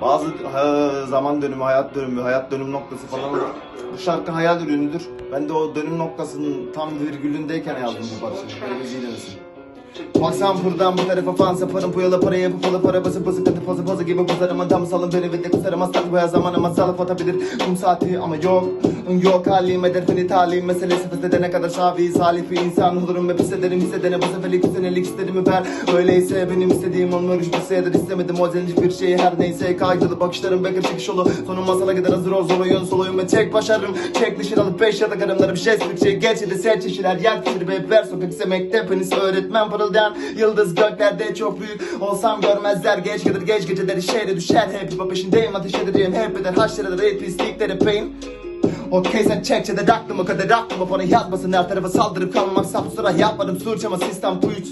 Bazı zaman dönümü, hayat dönümü, hayat dönüm noktası falan. Bu şarkı hayal ürünüdür. Ben de o dönüm noktasının tam virgülündeyken yazdım bu parçayı. Böyle bir Baksam buradan bu tarafa fan saparım bu yola paraya bu pala para basıp basıp katı pozu pozu gibi bozarım. Tam salın beni ve de kusarım. Aslan bu her zaman ama salaf atabilir. Kum saati ama yok. Yok halim eder beni talim meselesi fethedene kadar şafi salih bir insan olurum ve pis ederim. Hissedene bu seferlik bu senelik istedim ver. Öyleyse benim istediğim onları hiçbir şeydir istemedim. O yüzden hiçbir şeyi her neyse kaydılı bakışlarım bekir çıkış yolu sonum masala kadar hazır ol zor oyun sol oyun ve tek başarım. Çek dışarı alıp beş ya da karımları bir şey sıkık şey gerçi de seç işler yer kişidir ve ver sokak ise mektep öğretmen parıldayan yıldız göklerde çok büyük olsam görmezler. Geç gelir geç geceleri şehre düşer. Hep hip peşindeyim ateş ederim hep eder haşlara da rap pislikleri pain Okey sen çekçe de aklımı kadar aklıma bana yazmasın her tarafa saldırıp kalmamak saf sıra yapmadım suç ama sistem tuyut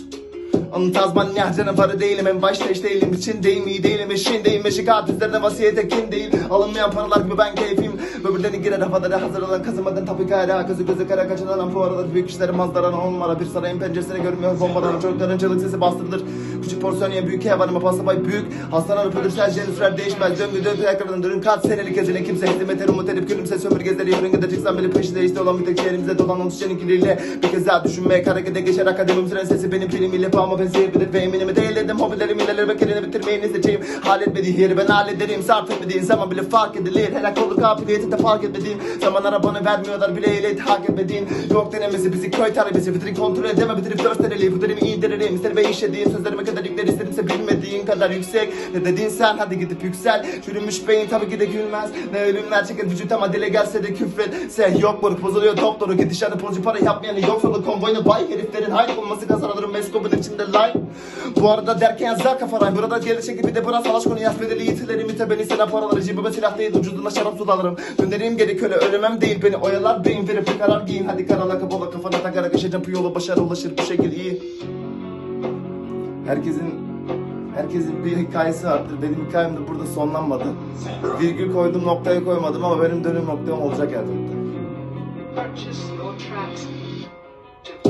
Onun Tazmanya canavarı değilim. En başta işte değilim içindeyim iyi değilim. Eşindeyim meşikat üzerine vasiyete kim değil. Alınmayan paralar gibi ben keyfim Böbürleri girer havalara hazır olan kazımadan tabi kara Gözü gözü kara kaçınan bu aralar büyük işleri manzaran olmara Bir sarayın penceresine görmüyor bombadan çocukların çığlık sesi bastırılır Küçük porsiyon ya büyük ev hanıma pasta pay büyük Hastalar öpülürse şeyin sürer değişmez Döngü döngü tekrardan durun kaç senelik ezine kimse hizmet eder umut edip gülümse sömürgezleri Yörüngede çıksam bile peşinde işte olan bir tek şehrimize dolan oksijen ikiliyle Bir kez daha düşünmek harekete geçer. Akademim süren sesi benim filmiyle Pağıma benzeyebilir ve eminimi değilledim hobilerim ilerler ve kelini bitirmeyi seçeyim Halletmediği yeri ben hallederim sarf etmediğin zaman bile fark edilir. Helak olur kabiliyeti de fark etmediğin zaman arabanı vermiyorlar bile ehliyeti hak etmediğin Yok denemesi bizi köy tarifesi Fitri kontrol edeme bitirip göstereli Bu derimi iyi denerim ister ve işlediğin sözlerime kadar yükler istedimse bilmediğin kadar yüksek. Ne dedin sen? Hadi gidip yüksel. Çürümüş beyin tabii ki de gülmez. Ne ölümler çeker vücut ama dile gelse de küfretse Yok moruk bozuluyor doktoru. Gidişatı pozitif para yapmayanı yok solu konvoyuna bay heriflerin. Hayır olması kazanılırım meskobun içinde line. Bu arada derken yazar kafaray Burada gelecek gibi de biraz salaş konu yaz bedeli yitilerimi te beni silah paraları. Cebime silah değil vücuduna şarap su alırım. Dönerim geri köle ölümem değil. Beni oyalar beyin verip bir karar giyin. Hadi karala kapalı kafana takarak yaşayacağım bu yola başarı ulaşır. Bu şekil iyi Herkesin herkesin bir hikayesi vardır. Benim hikayem de burada sonlanmadı. Virgül koydum noktayı koymadım ama benim dönüm noktam olacak elbette.